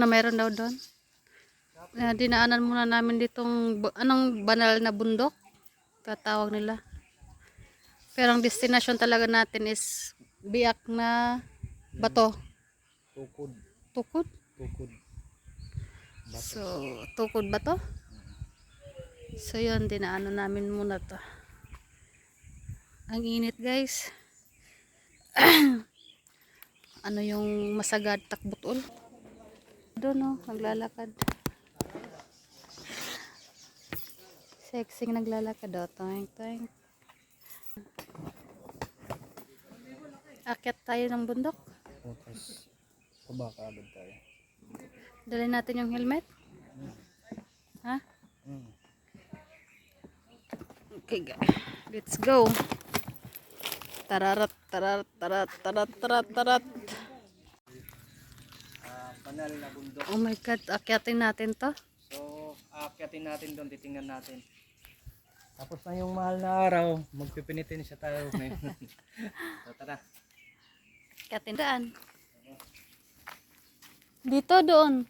Ano, meron daw doon? Uh, dinaanan muna namin ditong, anong banal na bundok? Tatawag nila. Pero ang destination talaga natin is biyak na bato. Tukod. Tukod? Tukod. So, tukod ba to? So, yun, dinaanan namin muna to. Ang init, guys. ano yung masagad takbutol? Doon, no, naglalakad. Sexy naglalakad, oh. Toing, toing. Akyat tayo ng bundok. O, tapos, kabaka agad tayo. Dali natin yung helmet. Ha? Mm. Okay, guys. Let's go. Tararat, tararat, tararat, tararat, tararat, banal na bundok. Oh my God, akyatin natin to. So, aakyatin natin doon, titingnan natin. Tapos na yung mahal na araw, magpipinitin siya tayo ngayon. so, tara. Akyatin daan. Dito, doon.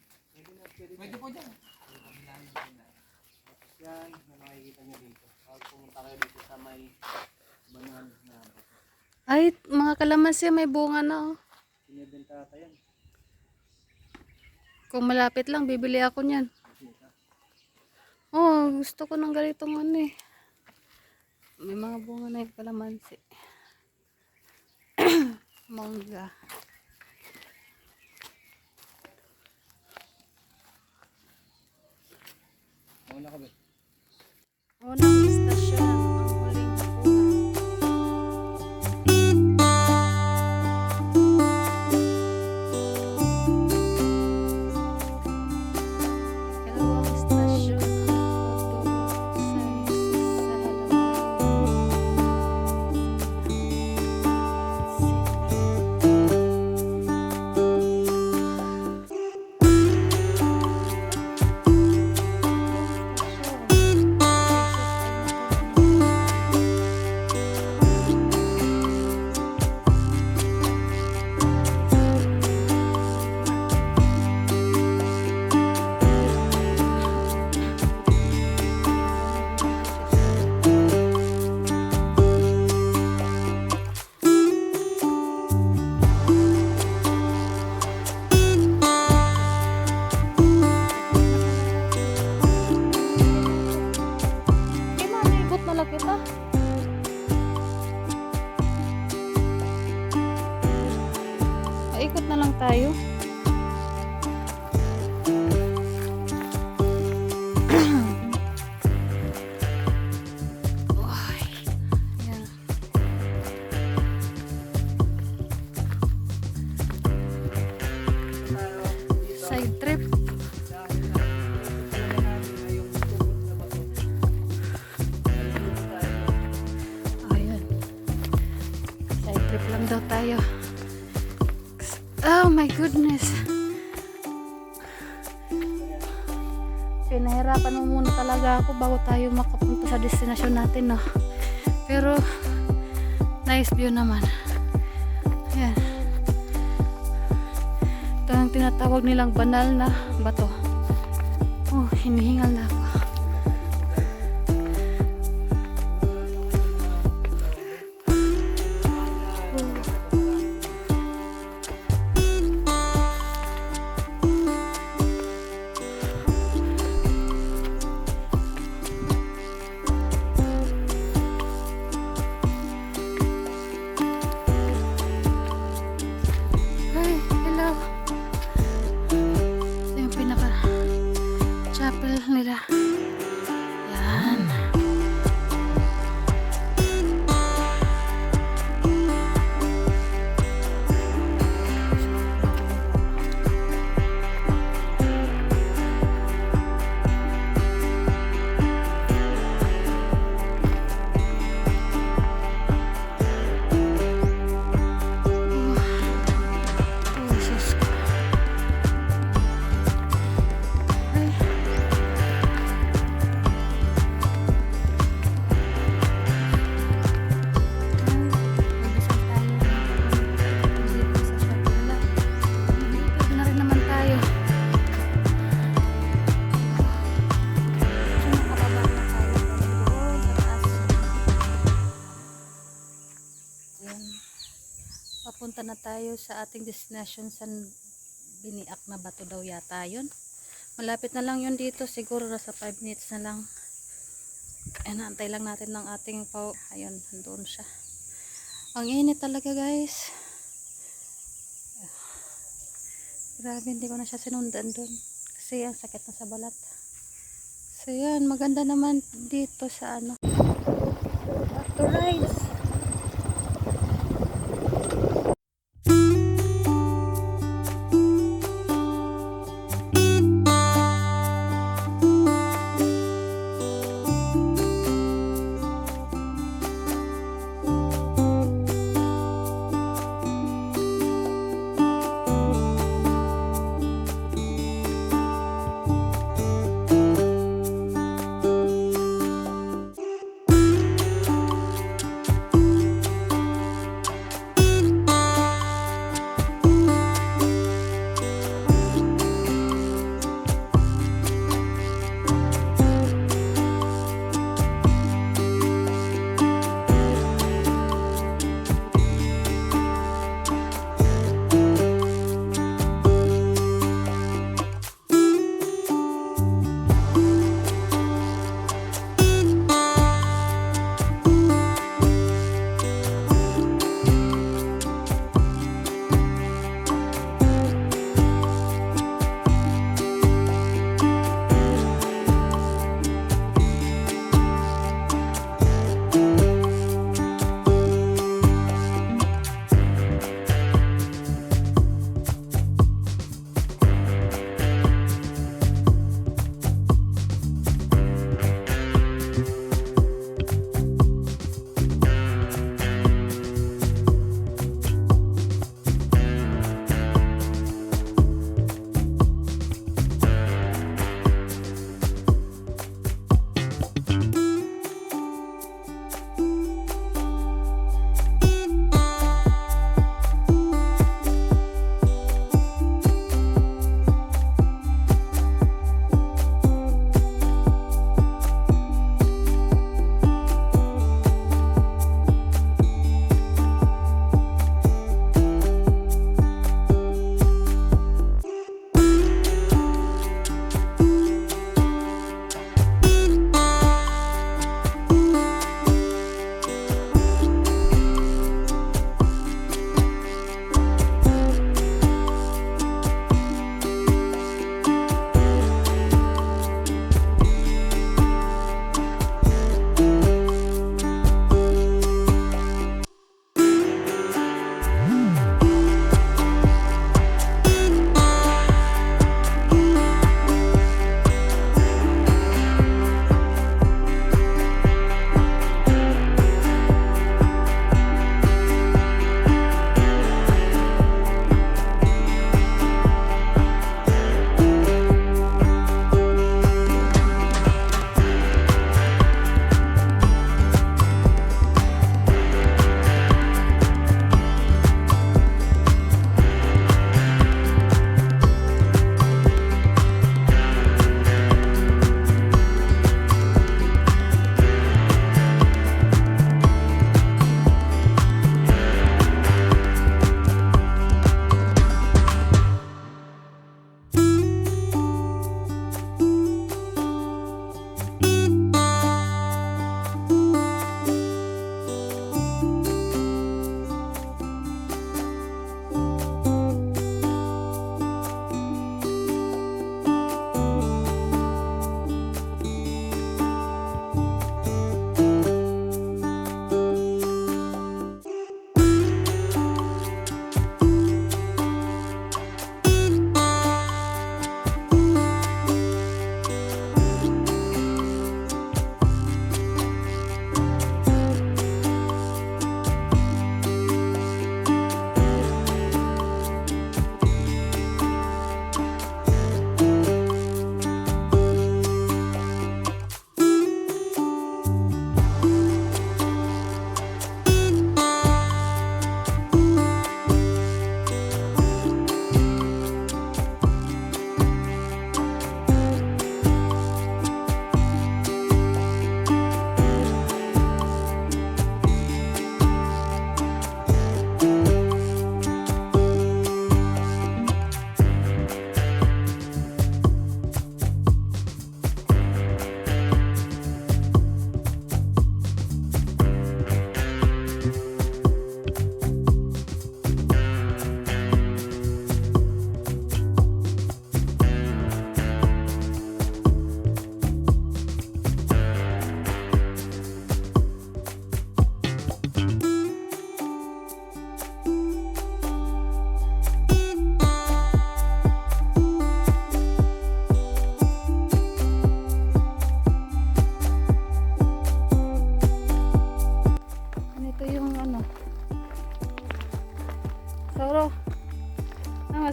Pwede po dyan. Yan, na makikita nyo dito. Pag pumunta kayo dito sa may banal na. Ay, mga kalamansi, may bunga na. Oh. Sinibenta ata yan. Kung malapit lang, bibili ako niyan. Oh, gusto ko ng ganitong ano eh. May mga bunga na yung kalamansi. Mangga. Mauna ka ba? Unang istasyon, Ikot na lang tayo. Natin, no? Pero, nice view naman. Ayan. Ito ang tinatawag nilang banal na bato. Oh, hinihingal na ako. Tayo sa ating destination sa Biniak na Bato daw yata yun. Malapit na lang yun dito. Siguro nasa 5 minutes na lang. Ay, naantay lang natin ng ating pau. Ayun, doon siya. Ang init talaga guys. Grabe, hindi ko na siya sinundan doon. Kasi ang sakit na sa balat. So yan, maganda naman dito sa ano.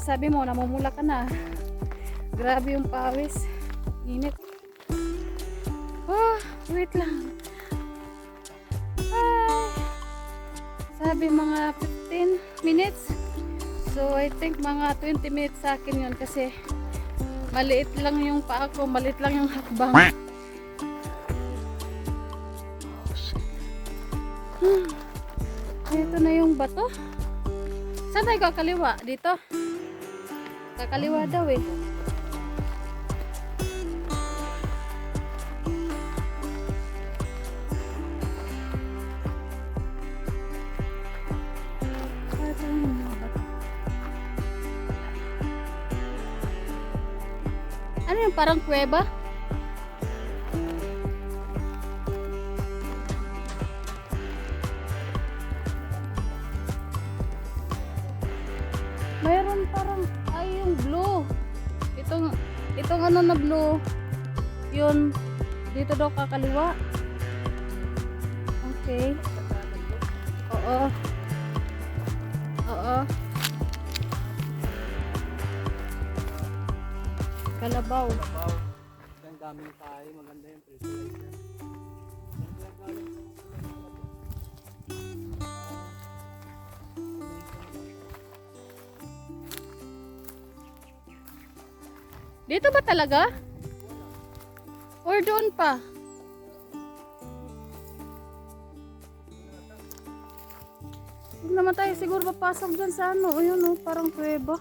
Masabi mo? Namumula ka na. Grabe yung pawis. Init. Oh, wait lang. Ay. Sabi mga 15 minutes. So, I think mga 20 minutes sa akin yun kasi maliit lang yung paa ko, maliit lang yung hakbang. Oh, shit. Hmm. Ito na yung bato. Saan tayo kakaliwa? Dito? Kakaliwa daw eh. Ano yung parang kuweba? Kakaliwa. Okay. Oo. Oo. Kalabaw. Wow. Ang daming tayo, maganda yung sa Dito ba talaga? Or doon pa? Huwag naman tayo siguro papasok dyan sa ano. O yun o, parang kuweba.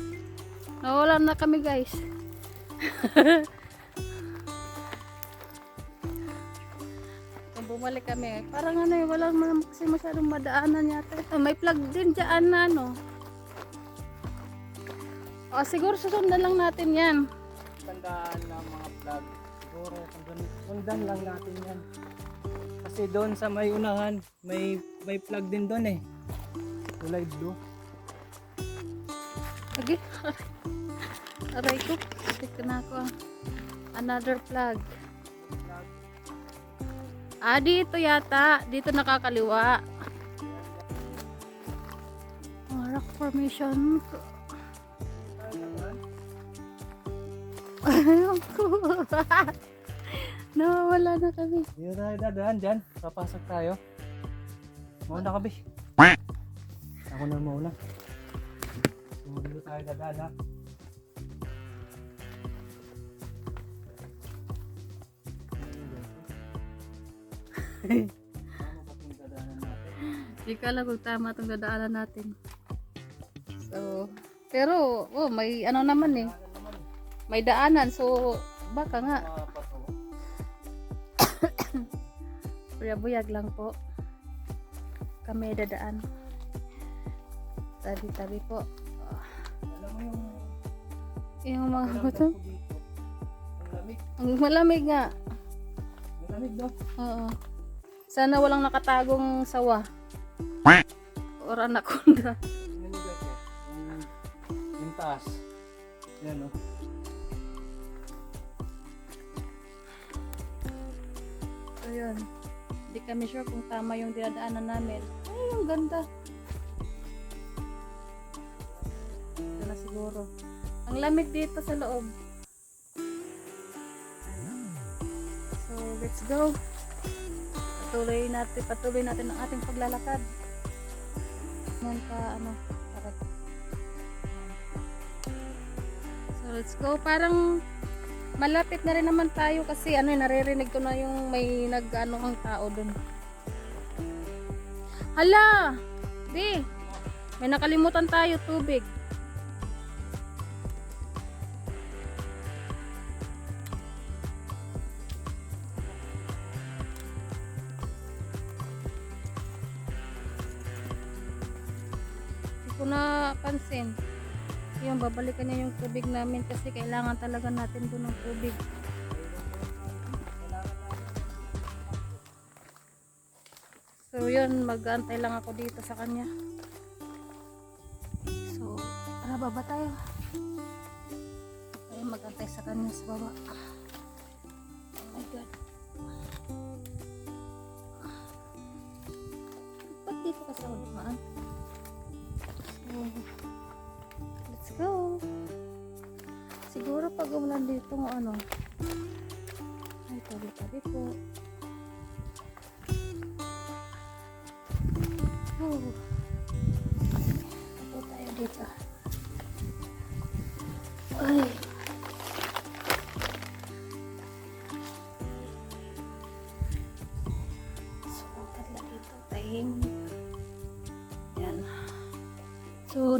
Nawala na kami guys. Kung bumalik kami, parang ano eh, wala naman kasi masyadong madaanan yata. May plug din dyan na ano. O, siguro susundan lang natin yan. tandaan na mga vlog. Siguro sundan, sundan lang natin yan. Kasi doon sa may unahan, may may plug din doon eh. Kulay blue. Lagi. Aray ko. Stick na ako. Another plug. Plug. Ah, dito yata. Dito nakakaliwa. Oh, rock formation. Tayo naman. Ayun ko. Nawawala na kami. Dito tayo dadaan dyan. Papasok tayo. Mauna ka, Bi. Ako na mauna. So, dito tayo dadaan ha. Hindi ka alam kung tama itong dadaanan natin. So, pero, oh, may ano naman eh. May daanan. So, baka nga. Pato. Buyag lang po. Kami dadaan. Tabi-tabi po. Alam mo yung Yung mga dito. Ang lamig. Ang malamig nga. Ang lamig daw. Oo. Sana walang nakatagong sawa. Or anaconda. Yung, taas. Yan oh. So yun. Hindi kami sure kung tama yung dinadaanan namin. Ay, yung ganda. Ito na siguro. Ang lamig dito sa loob. So, let's go. Patuloy natin, patuloy natin ang ating paglalakad. Yan pa, ano, para. So, let's go. Parang malapit na rin naman tayo kasi ano, eh, naririnig ko na yung may nag-ano ang tao dun. Hala! Di! May nakalimutan tayo, tubig. Hindi ko na pansin. Yung babalikan niya yung tubig namin kasi kailangan talaga natin doon ng tubig. So yun, mag-aantay lang ako dito sa kanya. So, tara baba tayo. Tayo mag-antay sa kanya sa baba. Oh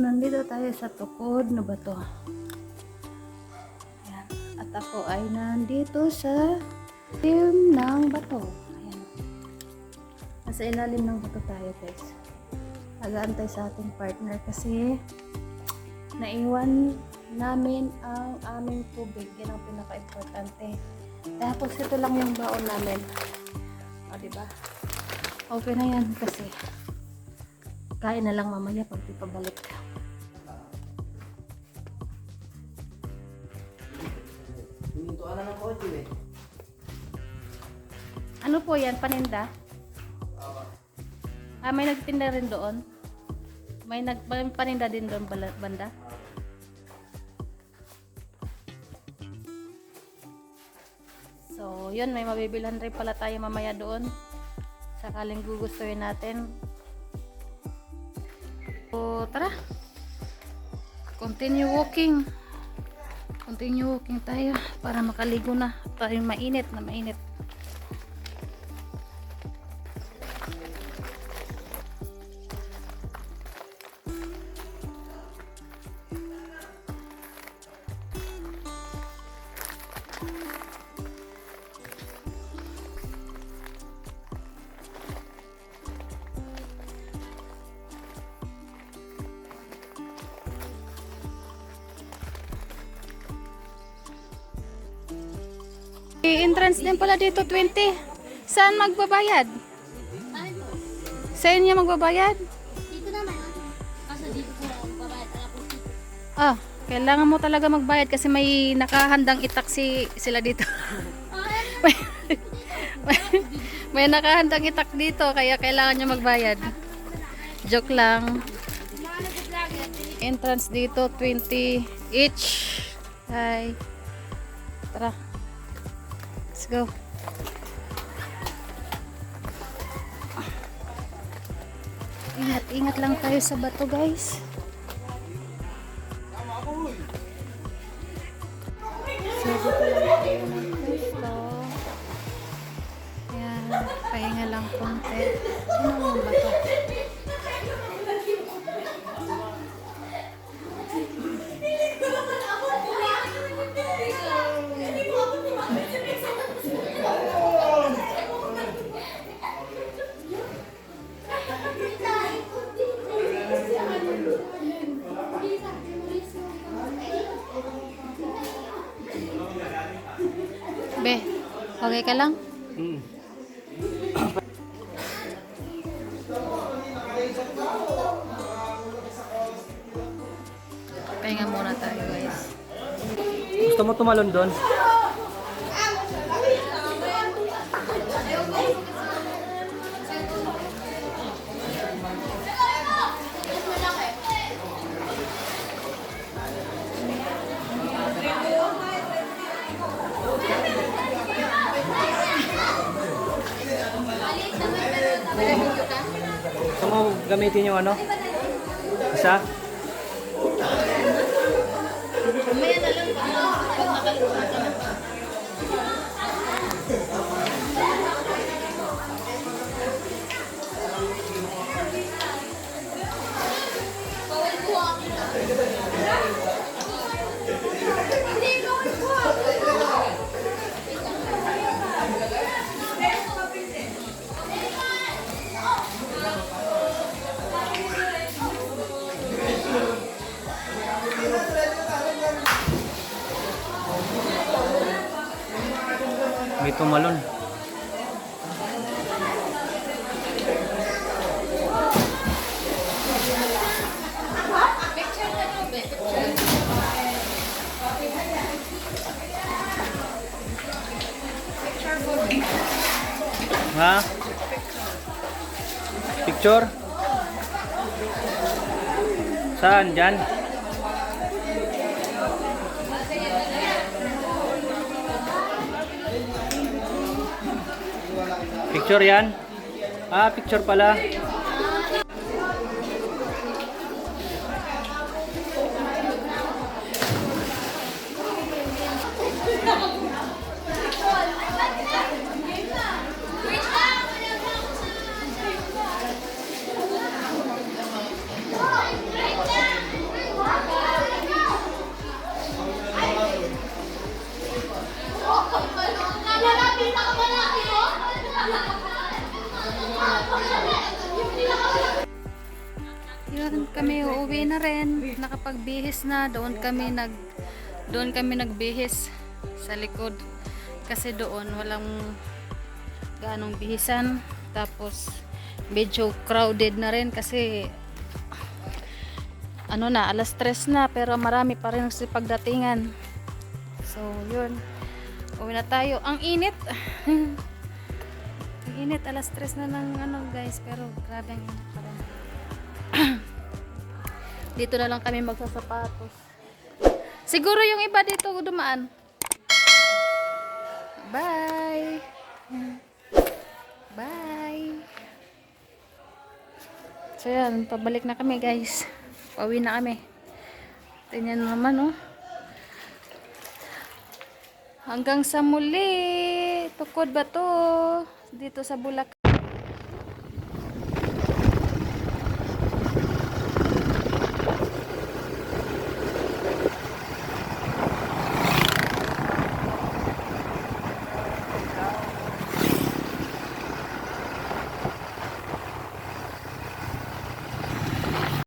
nandito tayo sa tukod na bato. Yan. At ako ay nandito sa tim ng bato. Ayan. Nasa ilalim ng bato tayo guys. Nag-aantay sa ating partner kasi naiwan namin ang aming tubig. Yan ang pinaka-importante. Tapos ito lang yung baon namin. O, diba? Okay na yan kasi kain na lang mamaya pag di pabalik. Ano po yan? Paninda? Ah, may nagtinda rin doon? May, nag, may paninda din doon banda? So, yun, may mabibilhan rin pala tayo mamaya doon. Sakaling gugustuhin natin. So, tara. Continue walking. Continue walking tayo para makaligo na. Tayo mainit na mainit. Entrance din pala dito 20. Saan magbabayad? Sa inyo magbabayad? Dito naman, ah. Kaso dito ko babayad ala po dito. Ah, kailangan mo talaga magbayad kasi may nakahandang itaksi sila dito. may, may, may nakahandang itak dito kaya kailangan nyo magbayad. Joke lang. Entrance dito 20 each. Hi. Go. Ingat, ingat lang tayo sa bato, guys. So, dito lang tayo ng pwesto. Ayan, pahinga lang konti. Ano okay ka lang? Mm. Pahinga muna tayo, guys. Gusto mo tumalon doon? Gamitin yung ano? Isa? May tumalon. Ha? Picture? Saan? Diyan? Picture yan? Ah, picture pala. Kami uuwi na rin. Nakapagbihis na. Doon kami nag doon kami nagbihis sa likod. Kasi doon walang ganong bihisan. Tapos medyo crowded na rin kasi ano na, alas tres na pero marami pa rin sa pagdatingan. So, yun. Uwi na tayo. Ang init. Ang init, alas tres na ng ano guys, pero grabe ang init pa rin. Dito na lang kami magsasapatos. Siguro yung iba dito dumaan. Bye. Bye. So yan, pabalik na kami guys. Pauwi na kami. Tingnan naman oh. Hanggang sa muli. Tukod ba to? Dito sa Bulacan.